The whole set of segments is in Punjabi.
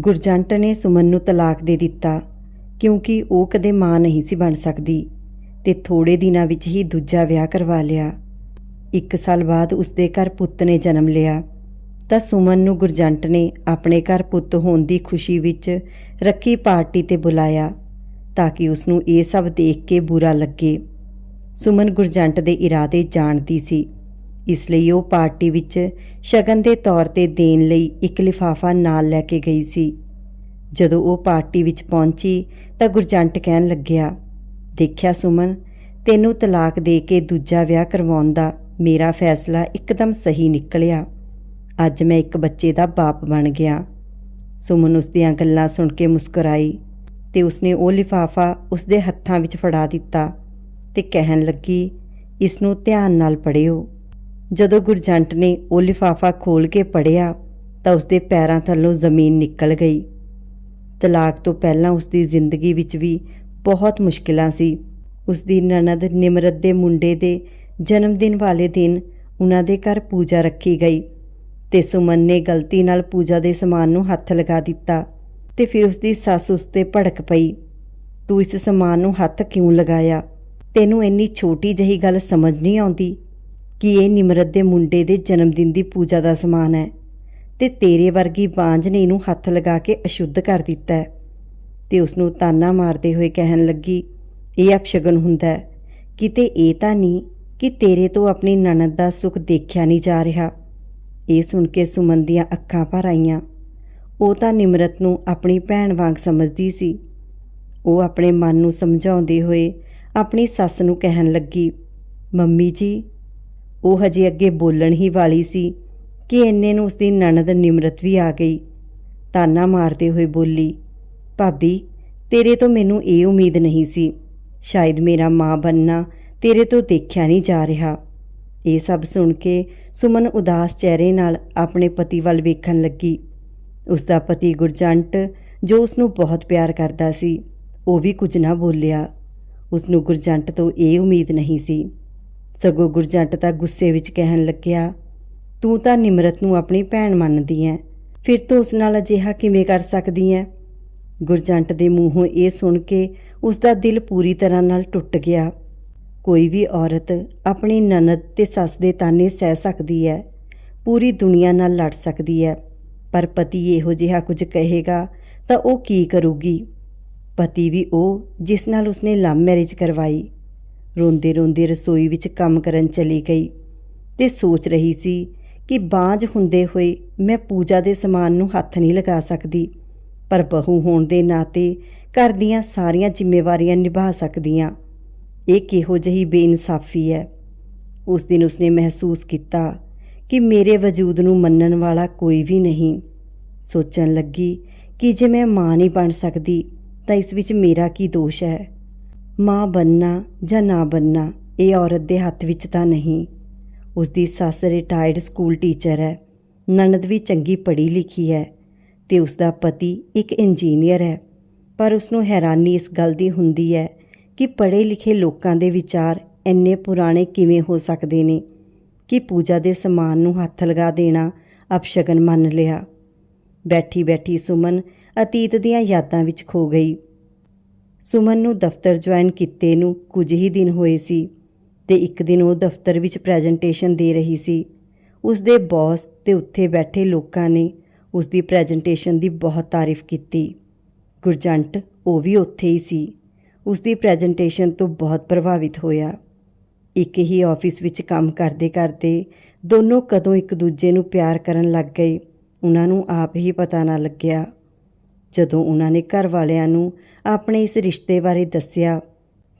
ਗੁਰਜੰਟ ਨੇ ਸੁਮਨ ਨੂੰ ਤਲਾਕ ਦੇ ਦਿੱਤਾ, ਕਿਉਂਕਿ ਉਹ ਕਦੇ ਮਾਂ ਨਹੀਂ ਸੀ ਬਣ ਸਕਦੀ ਤੇ ਥੋੜੇ ਦਿਨਾਂ ਵਿੱਚ ਹੀ ਦੂਜਾ ਵਿਆਹ ਕਰਵਾ ਲਿਆ। ਇੱਕ ਸਾਲ ਬਾਅਦ ਉਸਦੇ ਘਰ ਪੁੱਤ ਨੇ ਜਨਮ ਲਿਆ। ਤਾਂ ਸੁਮਨ ਨੂੰ ਗੁਰਜੰਟ ਨੇ ਆਪਣੇ ਘਰ ਪੁੱਤ ਹੋਣ ਦੀ ਖੁਸ਼ੀ ਵਿੱਚ ਰੱਖੀ ਪਾਰਟੀ ਤੇ ਬੁਲਾਇਆ ਤਾਂ ਕਿ ਉਸ ਨੂੰ ਇਹ ਸਭ ਦੇਖ ਕੇ ਬੁਰਾ ਲੱਗੇ। ਸੁਮਨ ਗੁਰਜੰਟ ਦੇ ਇਰਾਦੇ ਜਾਣਦੀ ਸੀ ਇਸ ਲਈ ਉਹ ਪਾਰਟੀ ਵਿੱਚ ਸ਼ਗਨ ਦੇ ਤੌਰ ਤੇ ਦੇਣ ਲਈ ਇੱਕ ਲਿਫਾਫਾ ਨਾਲ ਲੈ ਕੇ ਗਈ ਸੀ। ਜਦੋਂ ਉਹ ਪਾਰਟੀ ਵਿੱਚ ਪਹੁੰਚੀ ਤਾਂ ਗੁਰਜੰਟ ਕਹਿਣ ਲੱਗਿਆ, ਦੇਖਿਆ ਸੁਮਨ, ਤੈਨੂੰ ਤਲਾਕ ਦੇ ਕੇ ਦੂਜਾ ਵਿਆਹ ਕਰਵਾਉਣ ਦਾ ਮੇਰਾ ਫੈਸਲਾ ਇੱਕਦਮ ਸਹੀ ਨਿਕਲਿਆ। ਅੱਜ ਮੈਂ ਇੱਕ ਬੱਚੇ ਦਾ ਬਾਪ ਬਣ ਗਿਆ। ਸੁਮਨ ਉਸ ਦੀਆਂ ਗੱਲਾਂ ਸੁਣ ਕੇ ਮੁਸਕਰਾਈ ਤੇ ਉਸਨੇ ਉਹ ਲਿਫਾਫਾ ਉਸਦੇ ਹੱਥਾਂ ਵਿੱਚ ਫੜਾ ਦਿੱਤਾ ਤੇ ਕਹਿਣ ਲੱਗੀ, ਇਸ ਨੂੰ ਧਿਆਨ ਨਾਲ ਪੜ੍ਹਿਓ। ਜਦੋਂ ਗੁਰਜੰਟ ਨੇ ਉਹ ਲਿਫਾਫਾ ਖੋਲ ਕੇ ਪੜ੍ਹਿਆ ਤਾਂ ਉਸਦੇ ਪੈਰਾਂ ਥੱਲੋਂ ਜ਼ਮੀਨ ਨਿਕਲ ਗਈ। ਤਲਾਕ ਤੋਂ ਪਹਿਲਾਂ ਉਸਦੀ ਜ਼ਿੰਦਗੀ ਵਿੱਚ ਵੀ ਬਹੁਤ ਮੁਸ਼ਕਿਲਾਂ ਸੀ। ਉਸਦੀ ਨਨਦ ਨਿਮਰਤ ਦੇ ਮੁੰਡੇ ਦੇ ਜਨਮ ਦਿਨ ਵਾਲੇ ਦਿਨ ਉਹਨਾਂ ਦੇ ਘਰ ਪੂਜਾ ਰੱਖੀ ਗਈ ਤੇ ਸੁਮਨ ਨੇ ਗਲਤੀ ਨਾਲ ਪੂਜਾ ਦੇ ਸਮਾਨ ਨੂੰ ਹੱਥ ਲਗਾ ਦਿੱਤਾ ਤੇ ਫਿਰ ਉਸਦੀ ਸੱਸ ਉਸ ਤੇ ਭੜਕ ਪਈ। ਤੂੰ ਇਸ ਸਮਾਨ ਨੂੰ ਹੱਥ ਕਿਉਂ ਲਗਾਇਆ? ਤੈਨੂੰ ਇੰਨੀ ਛੋਟੀ ਜਹੀ ਗੱਲ ਸਮਝ ਨਹੀਂ ਆਉਂਦੀ। ਕਿ ਇਹ ਨਿਮਰਤ ਦੇ ਮੁੰਡੇ ਦੇ ਜਨਮ ਦਿਨ ਦੀ ਪੂਜਾ ਦਾ ਸਮਾਨ ਹੈ ਤੇ ਤੇਰੇ ਵਰਗੀ ਬਾਂਝ ਨੇ ਇਹਨੂੰ ਹੱਥ ਲਗਾ ਕੇ ਅਸ਼ੁੱਧ ਕਰ ਦਿੱਤਾ ਹੈ। ਤੇ ਉਸ ਨੂੰ ਤਾਨਾ ਮਾਰਦੇ ਹੋਏ ਕਹਿਣ ਲੱਗੀ, ਇਹ ਅਪਸ਼ਗਨ ਹੁੰਦਾ ਹੈ। ਕਿਤੇ ਇਹ ਤਾਂ ਨਹੀਂ ਕਿ ਤੇਰੇ ਤੋਂ ਆਪਣੀ ਨਣਦ ਦਾ ਸੁੱਖ ਦੇਖਿਆ ਨਹੀਂ ਜਾ ਰਿਹਾ। ਇਹ ਸੁਣ ਕੇ ਸੁਮਨ ਦੀਆਂ ਅੱਖਾਂ ਭਰ ਆਈਆਂ। ਉਹ ਤਾਂ ਨਿਮਰਤ ਨੂੰ ਆਪਣੀ ਭੈਣ ਵਾਂਗ ਸਮਝਦੀ ਸੀ। ਉਹ ਆਪਣੇ ਮਨ ਨੂੰ ਸਮਝਾਉਂਦੇ ਹੋਏ ਆਪਣੀ ਸੱਸ ਨੂੰ ਕਹਿਣ ਲੱਗੀ, ਮੰਮੀ ਜੀ ਉਹ ਹਜੇ ਅੱਗੇ ਬੋਲਣ ਹੀ ਵਾਲੀ ਸੀ ਕਿ ਇੰਨੇ ਨੂੰ ਉਸਦੀ ਨਣਦ ਨਿਮਰਤ ਵੀ ਆ ਗਈ। ਤਾਨਾ ਮਾਰਦੇ ਹੋਏ ਬੋਲੀ, ਭਾਬੀ, ਤੇਰੇ ਤੋਂ ਮੈਨੂੰ ਇਹ ਉਮੀਦ ਨਹੀਂ ਸੀ। ਸ਼ਾਇਦ ਮੇਰਾ ਮਾਂ ਬੰਨਾ ਤੇਰੇ ਤੋਂ ਦੇਖਿਆ ਨਹੀਂ ਜਾ ਰਿਹਾ। ਇਹ ਸਭ ਸੁਣ ਕੇ ਸੁਮਨ ਉਦਾਸ ਚਿਹਰੇ ਨਾਲ ਆਪਣੇ ਪਤੀ ਵੱਲ ਵੇਖਣ ਲੱਗੀ। ਉਸ ਦਾ ਪਤੀ ਗੁਰਜੰਟ, ਜੋ ਉਸ ਨੂੰ ਬਹੁਤ ਪਿਆਰ ਕਰਦਾ ਸੀ, ਉਹ ਵੀ ਕੁਝ ਨਾ ਬੋਲਿਆ। ਉਸ ਨੂੰ ਗੁਰਜੰਟ ਤੋਂ ਇਹ ਉਮੀਦ ਨਹੀਂ ਸੀ ਸਗੋਂ ਗੁਰਜੰਟ ਤਾਂ ਗੁੱਸੇ ਵਿੱਚ ਕਹਿਣ ਲੱਗਿਆ, ਤੂੰ ਤਾਂ ਨਿਮਰਤ ਨੂੰ ਆਪਣੀ ਭੈਣ ਮੰਨਦੀ ਐ। ਫਿਰ ਤੂੰ ਉਸ ਨਾਲ ਅਜਿਹਾ ਕਿਵੇਂ ਕਰ ਸਕਦੀ ਐ? ਗੁਰਜੰਟ ਦੇ ਮੂੰਹੋਂ ਇਹ ਸੁਣ ਕੇ ਉਸ ਦਾ ਦਿਲ ਪੂਰੀ ਤਰ੍ਹਾਂ ਨਾਲ ਟੁੱਟ ਗਿਆ। ਕੋਈ ਵੀ ਔਰਤ ਆਪਣੀ ਨਨਦ ਤੇ ਸੱਸ ਦੇ ਤਾਨੇ ਸਹਿ ਸਕਦੀ ਹੈ ਪੂਰੀ ਦੁਨੀਆ ਨਾਲ ਲੜ ਸਕਦੀ ਹੈ ਪਰ ਪਤੀ ਇਹੋ ਜਿਹਾ ਕੁਝ ਕਹੇਗਾ ਤਾਂ ਉਹ ਕੀ ਕਰੂਗੀ? ਪਤੀ ਵੀ ਉਹ ਜਿਸ ਨਾਲ ਉਸਨੇ ਲਵ ਮੈਰਿਜ ਕਰਵਾਈ ਰੋਂਦੇ ਰੋਂਦੇ ਰਸੋਈ ਵਿੱਚ ਕੰਮ ਕਰਨ ਚਲੀ ਗਈ ਤੇ ਸੋਚ ਰਹੀ ਸੀ ਕਿ ਬਾਝ ਹੁੰਦੇ ਹੋਏ ਮੈਂ ਪੂਜਾ ਦੇ ਸਮਾਨ ਨੂੰ ਹੱਥ ਨਹੀਂ ਲਗਾ ਸਕਦੀ, ਪਰ ਬਹੂ ਹੋਣ ਦੇ ਨਾਤੇ ਘਰ ਦੀਆਂ ਸਾਰੀਆਂ ਜ਼ਿੰਮੇਵਾਰੀਆਂ ਨਿਭਾ ਸਕਦੀਆਂ। ਇਹ ਕਿਹੋ ਜਿਹੀ ਬੇਇਨਸਾਫੀ ਹੈ? ਉਸ ਦਿਨ ਉਸਨੇ ਮਹਿਸੂਸ ਕੀਤਾ ਕਿ ਮੇਰੇ ਵਜੂਦ ਨੂੰ ਮੰਨਣ ਵਾਲਾ ਕੋਈ ਵੀ ਨਹੀਂ। ਸੋਚਣ ਲੱਗੀ ਕਿ ਜੇ ਮੈਂ ਮਾਂ ਨਹੀਂ ਬਣ ਸਕਦੀ, ਤਾਂ ਇਸ ਵਿੱਚ ਮੇਰਾ ਕੀ ਦੋਸ਼ ਹੈ? ਮਾਂ ਬੰਨਾ ਜਾਂ ਨਾ ਬੰਨਾ ਇਹ ਔਰਤ ਦੇ ਹੱਥ ਵਿੱਚ ਤਾਂ ਨਹੀਂ। ਉਸ ਦੀ ਸੱਸ ਰਿਟਾਇਰਡ ਸਕੂਲ ਟੀਚਰ ਹੈ। ਨਣਦ ਵੀ ਚੰਗੀ ਪੜ੍ਹੀ ਲਿਖੀ ਹੈ ਤੇ ਉਸ ਦਾ ਪਤੀ ਇੱਕ ਇੰਜੀਨੀਅਰ ਹੈ। ਪਰ ਉਸ ਨੂੰ ਹੈਰਾਨੀ ਇਸ ਗੱਲ ਦੀ ਹੁੰਦੀ ਹੈ ਕਿ ਪੜ੍ਹੇ ਲਿਖੇ ਲੋਕਾਂ ਦੇ ਵਿਚਾਰ ਇੰਨੇ ਪੁਰਾਣੇ ਕਿਵੇਂ ਹੋ ਸਕਦੇ ਨੇ ਕਿ ਪੂਜਾ ਦੇ ਸਮਾਨ ਨੂੰ ਹੱਥ ਲਗਾ ਦੇਣਾ ਅਪਸ਼ਗਨ ਮੰਨ ਲਿਆ। ਬੈਠੀ ਬੈਠੀ ਸੁਮਨ ਅਤੀਤ ਦੀਆਂ ਯਾਦਾਂ ਵਿੱਚ ਖੋ ਗਈ। ਸੁਮਨ ਨੂੰ ਦਫ਼ਤਰ ਜੁਆਇਨ ਕੀਤੇ ਨੂੰ ਕੁਝ ਹੀ ਦਿਨ ਹੋਏ ਸੀ ਤੇ ਇੱਕ ਦਿਨ ਉਹ ਦਫ਼ਤਰ ਵਿੱਚ ਪ੍ਰੈਜੈਂਟੇਸ਼ਨ ਦੇ ਰਹੀ ਸੀ। ਉਸ ਦੇ ਬੌਸ ਤੇ ਉੱਥੇ ਬੈਠੇ ਲੋਕਾਂ ਨੇ ਉਸ ਦੀ ਪ੍ਰੈਜੈਂਟੇਸ਼ਨ ਦੀ ਬਹੁਤ ਤਾਰੀਫ ਕੀਤੀ। ਗੁਰਜੰਟ, ਉਹ ਵੀ ਉੱਥੇ ਹੀ ਸੀ। ਉਸ ਦੀ ਪ੍ਰੈਜੈਂਟੇਸ਼ਨ ਤੋਂ ਬਹੁਤ ਪ੍ਰਭਾਵਿਤ ਹੋਇਆ। ਇੱਕ ਹੀ ਆਫਿਸ ਵਿੱਚ ਕੰਮ ਕਰਦੇ ਕਰਦੇ ਦੋਨੋਂ ਕਦੋਂ ਇੱਕ ਦੂਜੇ ਨੂੰ ਪਿਆਰ ਕਰਨ ਲੱਗ ਗਏ। ਉਹਨਾਂ ਨੂੰ ਆਪ ਹੀ ਪਤਾ ਨਾ ਲੱਗਿਆ। ਜਦੋਂ ਉਹਨਾਂ ਨੇ ਘਰ ਵਾਲਿਆਂ ਨੂੰ ਆਪਣੇ ਇਸ ਰਿਸ਼ਤੇ ਬਾਰੇ ਦੱਸਿਆ,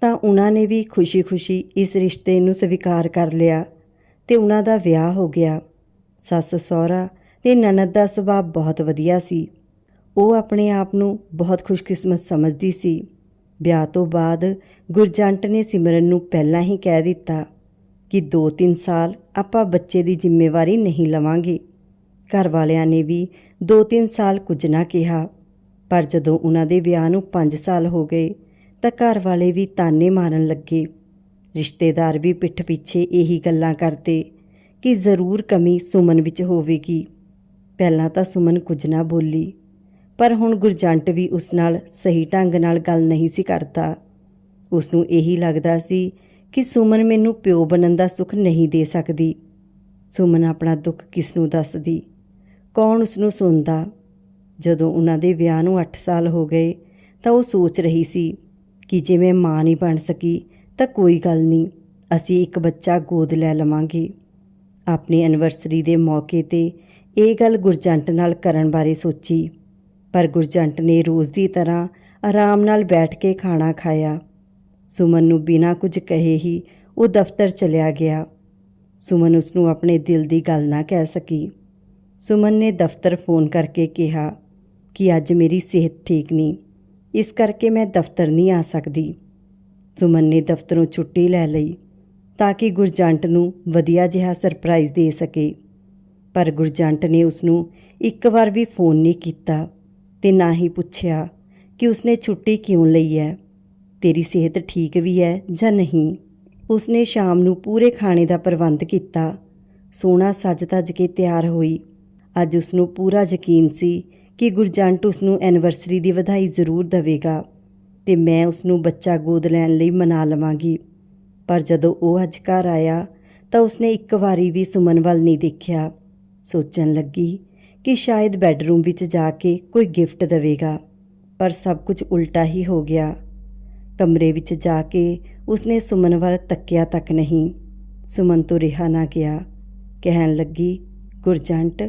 ਤਾਂ ਉਹਨਾਂ ਨੇ ਵੀ ਖੁਸ਼ੀ-ਖੁਸ਼ੀ ਇਸ ਰਿਸ਼ਤੇ ਨੂੰ ਸਵੀਕਾਰ ਕਰ ਲਿਆ ਤੇ ਉਹਨਾਂ ਦਾ ਵਿਆਹ ਹੋ ਗਿਆ। ਸੱਸ ਸਹੁਰਾ ਤੇ ਨਨਦ ਦਾ ਸੁਭਾਅ ਬਹੁਤ ਵਧੀਆ ਸੀ। ਉਹ ਆਪਣੇ ਆਪ ਨੂੰ ਬਹੁਤ ਖੁਸ਼ਕਿਸਮਤ ਸਮਝਦੀ ਸੀ। ਵਿਆਹ ਤੋਂ ਬਾਅਦ ਗੁਰਜੰਟ ਨੇ ਸਿਮਰਨ ਨੂੰ ਪਹਿਲਾਂ ਹੀ ਕਹਿ ਦਿੱਤਾ ਕਿ 2-3 ਸਾਲ ਆਪਾਂ ਬੱਚੇ ਦੀ ਜ਼ਿੰਮੇਵਾਰੀ ਨਹੀਂ ਲਵਾਂਗੇ। ਘਰ ਵਾਲਿਆਂ ਨੇ ਵੀ 2-3 ਸਾਲ ਕੁਝ ਨਾ ਕਿਹਾ। ਪਰ ਜਦੋਂ ਉਹਨਾਂ ਦੇ ਵਿਆਹ ਨੂੰ 5 ਸਾਲ ਹੋ ਗਏ, ਤਾਂ ਘਰ ਵਾਲੇ ਵੀ ਤਾਨੇ ਮਾਰਨ ਲੱਗੇ। ਰਿਸ਼ਤੇਦਾਰ ਵੀ ਪਿੱਠ ਪਿੱਛੇ ਇਹੀ ਗੱਲਾਂ ਕਰਦੇ ਕਿ ਜ਼ਰੂਰ ਕਮੀ ਸੁਮਨ ਵਿੱਚ ਹੋਵੇਗੀ। ਪਹਿਲਾਂ ਤਾਂ ਸੁਮਨ ਕੁਝ ਨਾ ਬੋਲੀ, ਪਰ ਹੁਣ ਗੁਰਜੰਟ ਵੀ ਉਸ ਨਾਲ ਸਹੀ ਢੰਗ ਨਾਲ ਗੱਲ ਨਹੀਂ ਸੀ ਕਰਦਾ। ਉਸ ਨੂੰ ਇਹੀ ਲੱਗਦਾ ਸੀ ਕਿ ਸੁਮਨ ਮੈਨੂੰ ਪਿਓ ਬਣਨ ਦਾ ਸੁੱਖ ਨਹੀਂ ਦੇ ਸਕਦੀ। ਸੁਮਨ ਆਪਣਾ ਦੁੱਖ ਕਿਸ ਨੂੰ ਦੱਸਦੀ? ਕੌਣ ਉਸ ਨੂੰ ਸੁਣਦਾ? ਜਦੋਂ ਉਹਨਾਂ ਦੇ ਵਿਆਹ ਨੂੰ 8 ਸਾਲ ਹੋ ਗਏ, ਤਾਂ ਉਹ ਸੋਚ ਰਹੀ ਸੀ ਕਿ ਜੇ ਮੈਂ ਮਾਂ ਨਹੀਂ ਬਣ ਸਕੀ, ਤਾਂ ਕੋਈ ਗੱਲ ਨਹੀਂ, ਅਸੀਂ ਇੱਕ ਬੱਚਾ ਗੋਦ ਲੈ ਲਵਾਂਗੇ। ਆਪਣੀ ਐਨਵਰਸਰੀ ਦੇ ਮੌਕੇ ਤੇ ਇਹ ਗੱਲ ਗੁਰਜੰਟ ਨਾਲ ਕਰਨ ਬਾਰੇ ਸੋਚੀ, ਪਰ ਗੁਰਜੰਟ ਨੇ ਰੋਜ਼ ਦੀ ਤਰ੍ਹਾਂ ਆਰਾਮ ਨਾਲ ਬੈਠ ਕੇ ਖਾਣਾ ਖਾਇਆ। ਸੁਮਨ ਨੂੰ ਬਿਨਾਂ ਕੁਝ ਕਹੇ ਹੀ ਉਹ ਦਫ਼ਤਰ ਚਲਿਆ ਗਿਆ। ਸੁਮਨ ਉਸ ਨੂੰ ਆਪਣੇ ਦਿਲ ਦੀ ਗੱਲ ਨਾ ਕਹਿ ਸਕੀ। ਸੁਮਨ ਨੇ ਦਫ਼ਤਰ ਫੋਨ ਕਰਕੇ ਕਿਹਾ ਕਿ ਅੱਜ ਮੇਰੀ ਸਿਹਤ ਠੀਕ ਨਹੀਂ। ਇਸ ਕਰਕੇ ਮੈਂ ਦਫ਼ਤਰ ਨਹੀਂ ਆ ਸਕਦੀ। ਸੁਮਨ ਨੇ ਦਫ਼ਤਰੋਂ ਛੁੱਟੀ ਲੈ ਲਈ ਤਾਂ ਕਿ ਗੁਰਜੰਟ ਨੂੰ ਵਧੀਆ ਜਿਹਾ ਸਰਪ੍ਰਾਈਜ਼ ਦੇ ਸਕੇ। ਪਰ ਗੁਰਜੰਟ ਨੇ ਉਸ ਨੂੰ ਇੱਕ ਵਾਰ ਵੀ ਫੋਨ ਨਹੀਂ ਕੀਤਾ ਤੇ ਨਾ ਹੀ ਪੁੱਛਿਆ ਕਿ ਉਸਨੇ ਛੁੱਟੀ ਕਿਉਂ ਲਈ ਹੈ? ਤੇਰੀ ਸਿਹਤ ਠੀਕ ਵੀ ਹੈ ਜਾਂ ਨਹੀਂ? ਉਸਨੇ ਸ਼ਾਮ ਨੂੰ ਪੂਰੇ ਖਾਣੇ ਦਾ ਪ੍ਰਬੰਧ ਕੀਤਾ। ਸੋਹਣਾ ਸੱਜ-ਧੱਜ ਕੇ ਤਿਆਰ ਹੋਈ। ਅੱਜ ਉਸ ਨੂੰ ਪੂਰਾ ਯਕੀਨ ਸੀ ਕਿ ਗੁਰਜੰਟ ਉਸ ਨੂੰ ਐਨਵਰਸਰੀ ਦੀ ਵਧਾਈ ਜ਼ਰੂਰ ਦੇਵੇਗਾ ਤੇ ਮੈਂ ਉਸ ਨੂੰ ਬੱਚਾ ਗੋਦ ਲੈਣ ਲਈ ਮਨਾ ਲਵਾਂਗੀ। ਪਰ ਜਦੋਂ ਉਹ ਅੱਜ ਘਰ ਆਇਆ, ਤਾਂ ਉਸਨੇ ਇੱਕ ਵਾਰੀ ਵੀ ਸੁਮਨ ਵੱਲ ਨਹੀਂ ਦੇਖਿਆ। ਸੋਚਣ ਲੱਗੀ ਕਿ ਸ਼ਾਇਦ ਬੈੱਡਰੂਮ ਵਿੱਚ ਜਾ ਕੇ ਕੋਈ ਗਿਫਟ ਦੇਵੇਗਾ, ਪਰ ਸਭ ਕੁਝ ਉਲਟਾ ਹੀ ਹੋ ਗਿਆ। ਕਮਰੇ ਵਿੱਚ ਜਾ ਕੇ ਉਸਨੇ ਸੁਮਨ ਵੱਲ ਤੱਕਿਆ ਤੱਕ ਨਹੀਂ। ਸੁਮਨ ਤੋਂ ਰਿਹਾ ਨਾ ਗਿਆ। ਕਹਿਣ ਲੱਗੀ ਗੁਰਜੰਟ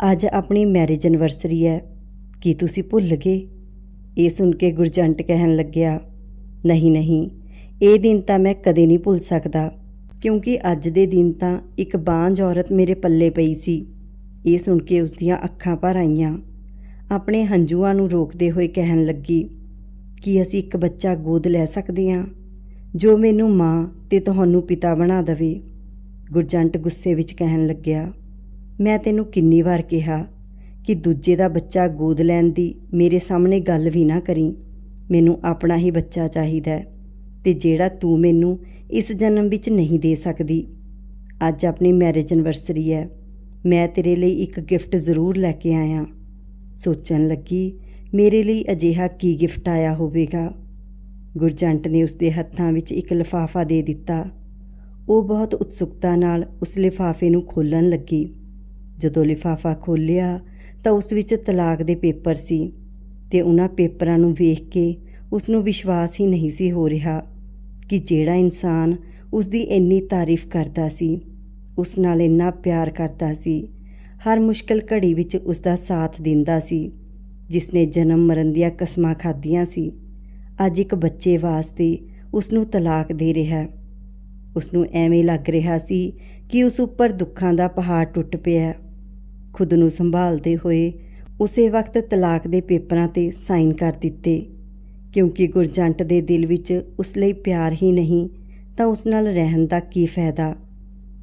ਅੱਜ ਆਪਣੀ ਮੈਰਿਜ ਐਨਵਰਸਰੀ ਹੈ। ਕੀ ਤੁਸੀਂ ਭੁੱਲ ਗਏ? ਇਹ ਸੁਣ ਕੇ ਗੁਰਜੰਟ ਕਹਿਣ ਲੱਗਿਆ, ਨਹੀਂ ਨਹੀਂ, ਇਹ ਦਿਨ ਤਾਂ ਮੈਂ ਕਦੇ ਨਹੀਂ ਭੁੱਲ ਸਕਦਾ। ਕਿਉਂਕਿ ਅੱਜ ਦੇ ਦਿਨ ਤਾਂ ਇੱਕ ਬਾਂਝ ਔਰਤ ਮੇਰੇ ਪੱਲੇ ਪਈ ਸੀ। ਇਹ ਸੁਣ ਕੇ ਉਸ ਦੀਆਂ ਅੱਖਾਂ ਭਰ ਆਈਆਂ। ਆਪਣੇ ਹੰਝੂਆਂ ਨੂੰ ਰੋਕਦੇ ਹੋਏ ਕਹਿਣ ਲੱਗੀ, ਕਿ ਅਸੀਂ ਇੱਕ ਬੱਚਾ ਗੋਦ ਲੈ ਸਕਦੇ ਹਾਂ? ਜੋ ਮੈਨੂੰ ਮਾਂ ਤੇ ਤੁਹਾਨੂੰ ਪਿਤਾ ਬਣਾ ਦੇਵੇ? ਗੁਰਜੰਟ ਗੁੱਸੇ ਵਿੱਚ ਕਹਿਣ ਲੱਗਿਆ ਮੈਂ ਤੈਨੂੰ ਕਿੰਨੀ ਵਾਰ ਕਿਹਾ ਕਿ ਦੂਜੇ ਦਾ ਬੱਚਾ ਗੋਦ ਲੈਣ ਦੀ ਮੇਰੇ ਸਾਹਮਣੇ ਗੱਲ ਵੀ ਨਾ ਕਰੀ। ਮੈਨੂੰ ਆਪਣਾ ਹੀ ਬੱਚਾ ਚਾਹੀਦਾ ਹੈ ਤੇ ਜਿਹੜਾ ਤੂੰ ਮੈਨੂੰ ਇਸ ਜਨਮ ਵਿੱਚ ਨਹੀਂ ਦੇ ਸਕਦੀ। ਅੱਜ ਆਪਣੀ ਮੈਰਿਜ ਐਨਵਰਸਰੀ ਹੈ। ਮੈਂ ਤੇਰੇ ਲਈ ਇੱਕ ਗਿਫਟ ਜ਼ਰੂਰ ਲੈ ਕੇ ਆਇਆ। ਸੋਚਣ ਲੱਗੀ, ਮੇਰੇ ਲਈ ਅਜਿਹਾ ਕੀ ਗਿਫਟ ਆਇਆ ਹੋਵੇਗਾ? ਗੁਰਜੰਟ ਨੇ ਉਸਦੇ ਹੱਥਾਂ ਵਿੱਚ ਇੱਕ ਲਿਫਾਫਾ ਦੇ ਦਿੱਤਾ। ਉਹ ਬਹੁਤ ਉਤਸੁਕਤਾ ਨਾਲ ਉਸ ਲਿਫਾਫੇ ਨੂੰ ਖੋਲਣ ਲੱਗੀ। ਜਦੋਂ ਲਿਫਾਫਾ ਖੋਲ੍ਹਿਆ ਤਾਂ ਉਸ ਵਿੱਚ ਤਲਾਕ ਦੇ ਪੇਪਰ ਸੀ ਤੇ ਉਹਨਾਂ ਪੇਪਰਾਂ ਨੂੰ ਵੇਖ ਕੇ ਉਸ ਨੂੰ ਵਿਸ਼ਵਾਸ ਹੀ ਨਹੀਂ ਸੀ ਹੋ ਰਿਹਾ ਕਿ ਜਿਹੜਾ ਇਨਸਾਨ ਉਸ ਦੀ ਇੰਨੀ ਤਾਰੀਫ ਕਰਦਾ ਸੀ, ਉਸ ਨਾਲ ਇੰਨਾ ਪਿਆਰ ਕਰਦਾ ਸੀ, ਹਰ ਮੁਸ਼ਕਲ ਘੜੀ ਵਿੱਚ ਉਸ ਦਾ ਸਾਥ ਦਿੰਦਾ ਸੀ ਜਿਸ ਨੇ ਜਨਮ ਮਰਨ ਦੀਆਂ ਕਸਮਾਂ ਖਾਧੀਆਂ ਸੀ, ਅੱਜ ਇੱਕ ਬੱਚੇ ਵਾਸਤੇ ਉਸ ਨੂੰ ਤਲਾਕ ਦੇ ਰਿਹਾ। ਹੈ ਉਸ ਨੂੰ ਐਵੇਂ ਲੱਗ ਰਿਹਾ ਸੀ ਕਿ ਉਸ ਉੱਪਰ ਦੁੱਖਾਂ ਦਾ ਪਹਾੜ ਟੁੱਟ ਪਿਆ। ਖੁਦ ਨੂੰ ਸੰਭਾਲਦੇ ਹੋਏ ਉਸੇ ਵਕਤ ਤਲਾਕ ਦੇ ਪੇਪਰਾਂ ਤੇ ਸਾਈਨ ਕਰ ਦਿੱਤੇ। ਕਿਉਂਕਿ ਗੁਰਜੰਟ ਦੇ ਦਿਲ ਵਿੱਚ ਉਸ ਲਈ ਪਿਆਰ ਹੀ ਨਹੀਂ, ਤਾਂ ਉਸ ਨਾਲ ਰਹਿਣ ਦਾ ਕੀ ਫਾਇਦਾ?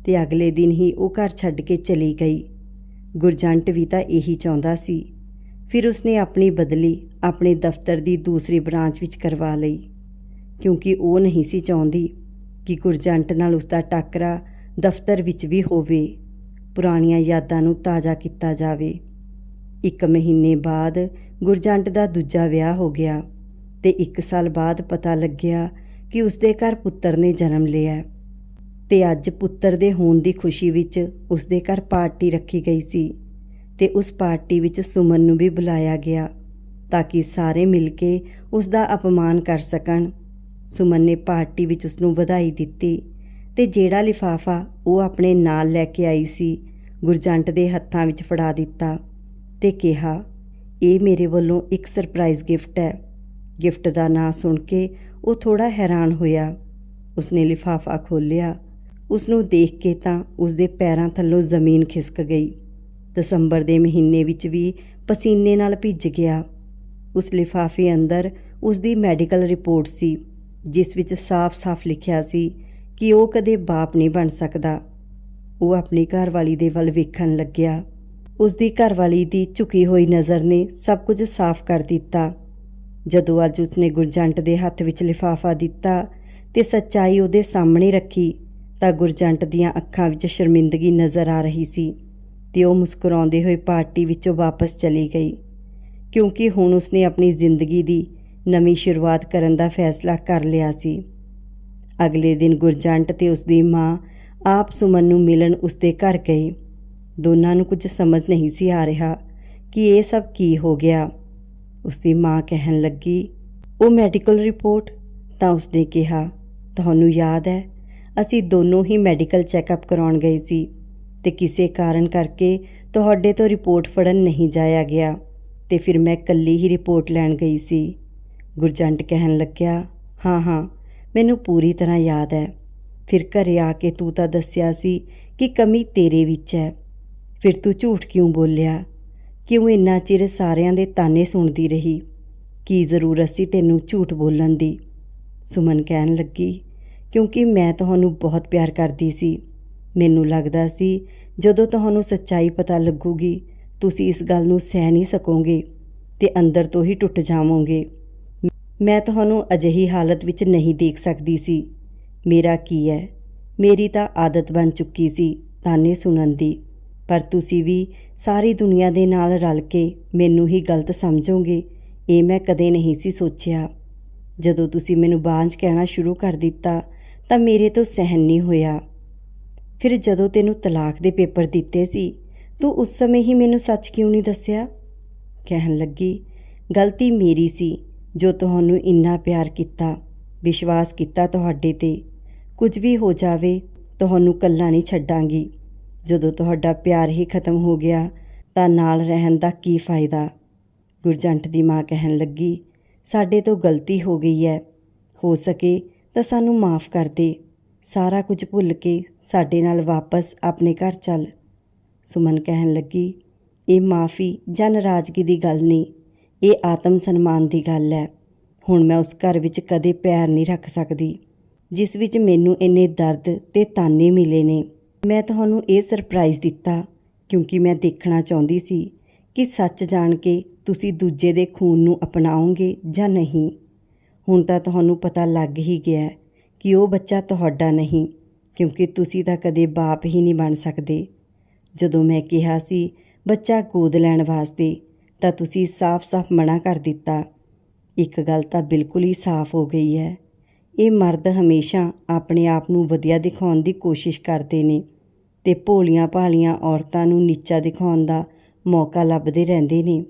ਤੇ ਅਗਲੇ ਦਿਨ ਹੀ ਉਹ ਘਰ ਛੱਡ ਕੇ ਚਲੀ ਗਈ। ਗੁਰਜੰਟ ਵੀ ਤਾਂ ਇਹੀ ਚਾਹੁੰਦਾ ਸੀ। ਫਿਰ ਉਸਨੇ ਆਪਣੀ ਬਦਲੀ ਆਪਣੇ ਦਫ਼ਤਰ ਦੀ ਦੂਸਰੀ ਬ੍ਰਾਂਚ ਵਿੱਚ ਕਰਵਾ ਲਈ। ਕਿਉਂਕਿ ਉਹ ਨਹੀਂ ਸੀ ਚਾਹੁੰਦੀ ਕਿ ਗੁਰਜੰਟ ਨਾਲ ਉਸ ਦਾ ਟੱਕਰਾ ਦਫ਼ਤਰ ਵਿੱਚ ਵੀ ਹੋਵੇ। ਪੁਰਾਣੀਆਂ ਯਾਦਾਂ ਨੂੰ ਤਾਜ਼ਾ ਕੀਤਾ ਜਾਵੇ। ਇੱਕ ਮਹੀਨੇ ਬਾਅਦ ਗੁਰਜੰਟ ਦਾ ਦੂਜਾ ਵਿਆਹ ਹੋ ਗਿਆ ਤੇ ਇੱਕ ਸਾਲ ਬਾਅਦ ਪਤਾ ਲੱਗਿਆ ਕਿ ਉਸਦੇ ਘਰ ਪੁੱਤਰ ਨੇ ਜਨਮ ਲਿਆ ਤੇ ਅੱਜ ਪੁੱਤਰ ਦੇ ਹੋਣ ਦੀ ਖੁਸ਼ੀ ਵਿੱਚ ਉਸਦੇ ਘਰ ਪਾਰਟੀ ਰੱਖੀ ਗਈ ਸੀ ਤੇ ਉਸ ਪਾਰਟੀ ਵਿੱਚ ਸੁਮਨ ਨੂੰ ਵੀ ਬੁਲਾਇਆ ਗਿਆ ਤਾਂ ਕਿ ਸਾਰੇ ਮਿਲ ਕੇ ਉਸ ਦਾ ਅਪਮਾਨ ਕਰ ਸਕਣ। ਸੁਮਨ ਨੇ ਪਾਰਟੀ ਵਿੱਚ ਉਸ ਨੂੰ ਵਧਾਈ ਦਿੱਤੀ। ਤੇ ਜਿਹੜਾ ਲਿਫਾਫਾ ਉਹ ਆਪਣੇ ਨਾਲ ਲੈ ਕੇ ਆਈ ਸੀ ਗੁਰਜੰਟ ਦੇ ਹੱਥਾਂ ਵਿੱਚ ਫੜਾ ਦਿੱਤਾ ਤੇ ਕਿਹਾ, ਇਹ ਮੇਰੇ ਵੱਲੋਂ ਇੱਕ ਸਰਪ੍ਰਾਈਜ਼ ਗਿਫਟ ਹੈ। ਗਿਫਟ ਦਾ ਨਾਂ ਸੁਣ ਕੇ ਉਹ ਥੋੜਾ ਹੈਰਾਨ ਹੋਇਆ। ਉਸਨੇ ਲਿਫਾਫਾ ਖੋਲ੍ਹਿਆ। ਉਸ ਨੂੰ ਦੇਖ ਕੇ ਤਾਂ ਉਸਦੇ ਪੈਰਾਂ ਥੱਲੋਂ ਜ਼ਮੀਨ ਖਿਸਕ ਗਈ। ਦਸੰਬਰ ਦੇ ਮਹੀਨੇ ਵਿੱਚ ਵੀ ਪਸੀਨੇ ਨਾਲ ਭਿੱਜ ਗਿਆ। ਉਸ ਲਿਫਾਫੇ ਅੰਦਰ ਉਸ ਦੀ ਮੈਡੀਕਲ ਰਿਪੋਰਟ ਸੀ, ਜਿਸ ਵਿੱਚ ਸਾਫ਼-ਸਾਫ਼ ਲਿਖਿਆ ਸੀ ਕਿ ਉਹ ਕਦੇ ਬਾਪ ਨਹੀਂ ਬਣ ਸਕਦਾ। ਉਹ ਆਪਣੀ ਘਰਵਾਲੀ ਦੇ ਵੱਲ ਵੇਖਣ ਲੱਗਿਆ। ਉਸ ਦੀ ਘਰਵਾਲੀ ਦੀ ਝੁਕੀ ਹੋਈ ਨਜ਼ਰ ਨੇ ਸਭ ਕੁਝ ਸਾਫ਼ ਕਰ ਦਿੱਤਾ। ਜਦੋਂ ਅੱਜ ਉਸਨੇ ਗੁਰਜੰਟ ਦੇ ਹੱਥ ਵਿੱਚ ਲਿਫਾਫਾ ਦਿੱਤਾ ਤੇ ਸੱਚਾਈ ਉਹਦੇ ਸਾਹਮਣੇ ਰੱਖੀ, ਤਾਂ ਗੁਰਜੰਟ ਦੀਆਂ ਅੱਖਾਂ ਵਿੱਚ ਸ਼ਰਮਿੰਦਗੀ ਨਜ਼ਰ ਆ ਰਹੀ ਸੀ ਤੇ ਉਹ ਮੁਸਕਰਾਉਂਦੇ ਹੋਏ ਪਾਰਟੀ ਵਿੱਚੋਂ ਵਾਪਸ ਚਲੀ ਗਈ। ਕਿਉਂਕਿ ਹੁਣ ਉਸਨੇ ਆਪਣੀ ਜ਼ਿੰਦਗੀ ਦੀ ਨਵੀਂ ਸ਼ੁਰੂਆਤ ਕਰਨ ਦਾ ਫੈਸਲਾ ਕਰ ਲਿਆ ਸੀ। ਅਗਲੇ ਦਿਨ ਗੁਰਜੰਟ ਤੇ ਉਸਦੀ ਮਾਂ ਆਪ ਸੁਮਨ ਨੂੰ ਮਿਲਣ ਉਸਦੇ ਘਰ ਗਏ ਦੋਨਾਂ ਨੂੰ ਕੁਝ ਸਮਝ ਨਹੀਂ ਸੀ ਆ ਰਿਹਾ ਕਿ ਇਹ ਸਭ ਕੀ ਹੋ ਗਿਆ। ਉਸਦੀ ਮਾਂ ਕਹਿਣ ਲੱਗੀ, ਉਹ ਮੈਡੀਕਲ ਰਿਪੋਰਟ? ਤਾਂ ਉਸਨੇ ਕਿਹਾ, ਤੁਹਾਨੂੰ ਯਾਦ ਹੈ, ਅਸੀਂ ਦੋਨੋਂ ਹੀ ਮੈਡੀਕਲ ਚੈੱਕਅਪ ਕਰਾਉਣ ਗਏ ਸੀ ਤੇ ਕਿਸੇ ਕਾਰਨ ਕਰਕੇ ਤੁਹਾਡੇ ਤੋਂ ਰਿਪੋਰਟ ਫੜਨ ਨਹੀਂ ਜਾਇਆ ਗਿਆ ਤੇ ਫਿਰ ਮੈਂ ਇਕੱਲੀ ਹੀ ਰਿਪੋਰਟ ਲੈਣ ਗਈ ਸੀ। ਗੁਰਜੰਟ ਕਹਿਣ ਲੱਗਿਆ, ਹਾਂ ਹਾਂ ਮੈਨੂੰ ਪੂਰੀ ਤਰ੍ਹਾਂ ਯਾਦ ਹੈ। ਫਿਰ ਘਰੇ ਆ ਕੇ ਤੂੰ ਤਾਂ ਦੱਸਿਆ ਸੀ ਕਿ ਕਮੀ ਤੇਰੇ ਵਿੱਚ ਹੈ। ਫਿਰ ਤੂੰ ਝੂਠ ਕਿਉਂ ਬੋਲਿਆ? ਕਿਉਂ ਇੰਨਾ ਚਿਰ ਸਾਰਿਆਂ ਦੇ ਤਾਨੇ ਸੁਣਦੀ ਰਹੀ? ਕੀ ਜ਼ਰੂਰਤ ਸੀ ਤੈਨੂੰ ਝੂਠ ਬੋਲਣ ਦੀ? ਸੁਮਨ ਕਹਿਣ ਲੱਗੀ, ਕਿਉਂਕਿ ਮੈਂ ਤੁਹਾਨੂੰ ਬਹੁਤ ਪਿਆਰ ਕਰਦੀ ਸੀ। ਮੈਨੂੰ ਲੱਗਦਾ ਸੀ ਜਦੋਂ ਤੁਹਾਨੂੰ ਸੱਚਾਈ ਪਤਾ ਲੱਗੂਗੀ, ਤੁਸੀਂ ਇਸ ਗੱਲ ਨੂੰ ਸਹਿ ਨਹੀਂ ਸਕੋਗੇ ਤੇ ਅੰਦਰ ਤੋਂ ਹੀ ਟੁੱਟ ਜਾਵੋਗੇ। ਮੈਂ ਤੁਹਾਨੂੰ ਅਜਿਹੀ ਹਾਲਤ ਵਿੱਚ ਨਹੀਂ ਦੇਖ ਸਕਦੀ ਸੀ। ਮੇਰਾ ਕੀ ਹੈ? ਮੇਰੀ ਤਾਂ ਆਦਤ ਬਣ ਚੁੱਕੀ ਸੀ ਤਾਨੇ ਸੁਣਨ ਦੀ। ਪਰ ਤੁਸੀਂ ਵੀ ਸਾਰੀ ਦੁਨੀਆ ਦੇ ਨਾਲ ਰਲ ਕੇ ਮੈਨੂੰ ਹੀ ਗਲਤ ਸਮਝੋਗੇ, ਇਹ ਮੈਂ ਕਦੇ ਨਹੀਂ ਸੀ ਸੋਚਿਆ। ਜਦੋਂ ਤੁਸੀਂ ਮੈਨੂੰ ਬਾਂਝ ਕਹਿਣਾ ਸ਼ੁਰੂ ਕਰ ਦਿੱਤਾ, ਤਾਂ ਮੇਰੇ ਤੋਂ ਸਹਿਨ ਨਹੀਂ ਹੋਇਆ। ਫਿਰ ਜਦੋਂ ਤੈਨੂੰ ਤਲਾਕ ਦੇ ਪੇਪਰ ਦਿੱਤੇ ਸੀ, ਤੂੰ ਉਸ ਸਮੇਂ ਹੀ ਮੈਨੂੰ ਸੱਚ ਕਿਉਂ ਨਹੀਂ ਦੱਸਿਆ? ਕਹਿਣ ਲੱਗੀ, ਗਲਤੀ ਮੇਰੀ ਸੀ। ਜੋ ਤੁਹਾਨੂੰ ਇੰਨਾ ਪਿਆਰ ਕੀਤਾ, ਵਿਸ਼ਵਾਸ ਕੀਤਾ ਤੁਹਾਡੇ ਤੇ, ਕੁਝ ਵੀ ਹੋ ਜਾਵੇ, ਤੁਹਾਨੂੰ ਕੱਲਾ ਨਹੀਂ ਛੱਡਾਂਗੀ। ਜਦੋਂ ਤੁਹਾਡਾ ਪਿਆਰ ਹੀ ਖਤਮ ਹੋ ਗਿਆ, ਤਾਂ ਨਾਲ ਰਹਿਣ ਦਾ ਕੀ ਫਾਇਦਾ? ਗੁਰਜੰਟ ਦੀ ਮਾਂ ਕਹਿਣ ਲੱਗੀ, ਸਾਡੇ ਤੋਂ ਗਲਤੀ ਹੋ ਗਈ ਹੈ ਹੋ ਸਕੇ ਤਾਂ ਸਾਨੂੰ ਮਾਫ ਕਰ ਦੇ। ਸਾਰਾ ਕੁਝ ਭੁੱਲ ਕੇ ਸਾਡੇ ਨਾਲ ਵਾਪਸ ਆਪਣੇ ਘਰ ਚੱਲ। ਸੁਮਨ ਕਹਿਣ ਲੱਗੀ, ਇਹ ਮਾਫੀ ਜਾਂ ਨਾਰਾਜ਼ਗੀ ਦੀ ਗੱਲ ਨਹੀਂ। ਇਹ ਆਤਮ ਸਨਮਾਨ ਦੀ ਗੱਲ ਹੈ। ਹੁਣ ਮੈਂ ਉਸ ਘਰ ਵਿੱਚ ਕਦੇ ਪੈਰ ਨਹੀਂ ਰੱਖ ਸਕਦੀ, ਜਿਸ ਵਿੱਚ ਮੈਨੂੰ ਇੰਨੇ ਦਰਦ ਤੇ ਤਾਨੇ ਮਿਲੇ ਨੇ। ਮੈਂ ਤੁਹਾਨੂੰ ਇਹ ਸਰਪ੍ਰਾਈਜ਼ ਦਿੱਤਾ, ਕਿਉਂਕਿ ਮੈਂ ਦੇਖਣਾ ਚਾਹੁੰਦੀ ਸੀ ਕਿ ਸੱਚ ਜਾਣ ਕੇ ਤੁਸੀਂ ਦੂਜੇ ਦੇ ਖੂਨ ਨੂੰ ਅਪਣਾਓਗੇ ਜਾਂ ਨਹੀਂ। ਹੁਣ ਤਾਂ ਤੁਹਾਨੂੰ ਪਤਾ ਲੱਗ ਹੀ ਗਿਆ ਕਿ ਉਹ ਬੱਚਾ ਤੁਹਾਡਾ ਨਹੀਂ, ਕਿਉਂਕਿ ਤੁਸੀਂ ਤਾਂ ਕਦੇ ਬਾਪ ਹੀ ਨਹੀਂ ਬਣ ਸਕਦੇ। ਜਦੋਂ ਮੈਂ ਕਿਹਾ ਸੀ, ਬੱਚਾ ਗੋਦ ਲੈਣ ਵਾਸਤੇ ਤਾਂ ਤੁਸੀਂ ਸਾਫ਼-ਸਾਫ਼ ਮਨਾ ਕਰ ਦਿੱਤਾ। ਇੱਕ ਗੱਲ ਤਾਂ ਬਿਲਕੁਲ ਹੀ ਸਾਫ਼ ਹੋ ਗਈ ਹੈ। ਇਹ ਮਰਦ ਹਮੇਸ਼ਾ ਆਪਣੇ ਆਪ ਨੂੰ ਵਧੀਆ ਦਿਖਾਉਣ ਦੀ ਕੋਸ਼ਿਸ਼ ਕਰਦੇ ਨੇ ਤੇ ਭੋਲੀਆਂ ਭਾਲੀਆਂ ਔਰਤਾਂ ਨੂੰ ਨੀਚਾ ਦਿਖਾਉਣ ਦਾ ਮੌਕਾ ਲੱਭਦੇ ਰਹਿੰਦੇ ਨੇ।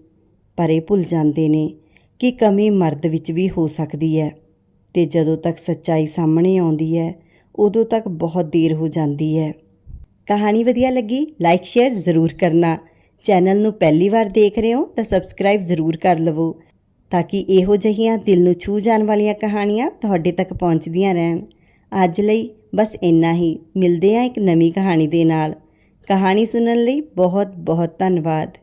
ਪਰ ਇਹ ਭੁੱਲ ਜਾਂਦੇ ਨੇ ਕਿ ਕਮੀ ਮਰਦ ਵਿੱਚ ਵੀ ਹੋ ਸਕਦੀ ਹੈ ਤੇ ਜਦੋਂ ਤੱਕ ਸੱਚਾਈ ਸਾਹਮਣੇ ਆਉਂਦੀ ਹੈ, ਉਦੋਂ ਤੱਕ ਬਹੁਤ ਦੇਰ ਹੋ ਜਾਂਦੀ ਹੈ। ਕਹਾਣੀ ਵਧੀਆ ਲੱਗੀ? ਲਾਈਕ ਸ਼ੇਅਰ ਜ਼ਰੂਰ ਕਰਨਾ। ਚੈਨਲ ਨੂੰ ਪਹਿਲੀ ਵਾਰ ਦੇਖ ਰਹੇ ਹੋ ਤਾਂ ਸਬਸਕ੍ਰਾਈਬ ਜ਼ਰੂਰ ਕਰ ਲਵੋ ਤਾਂ ਕਿ ਇਹੋ ਜਿਹੀਆਂ ਦਿਲ ਨੂੰ ਛੂ ਜਾਣ ਵਾਲੀਆਂ ਕਹਾਣੀਆਂ ਤੁਹਾਡੇ ਤੱਕ ਪਹੁੰਚਦੀਆਂ ਰਹਿਣ। ਅੱਜ ਲਈ ਬਸ ਇੰਨਾ ਹੀ। ਮਿਲਦੇ ਹਾਂ ਇੱਕ ਨਵੀਂ ਕਹਾਣੀ ਦੇ ਨਾਲ। ਕਹਾਣੀ ਸੁਣਨ ਲਈ ਬਹੁਤ ਬਹੁਤ ਧੰਨਵਾਦ।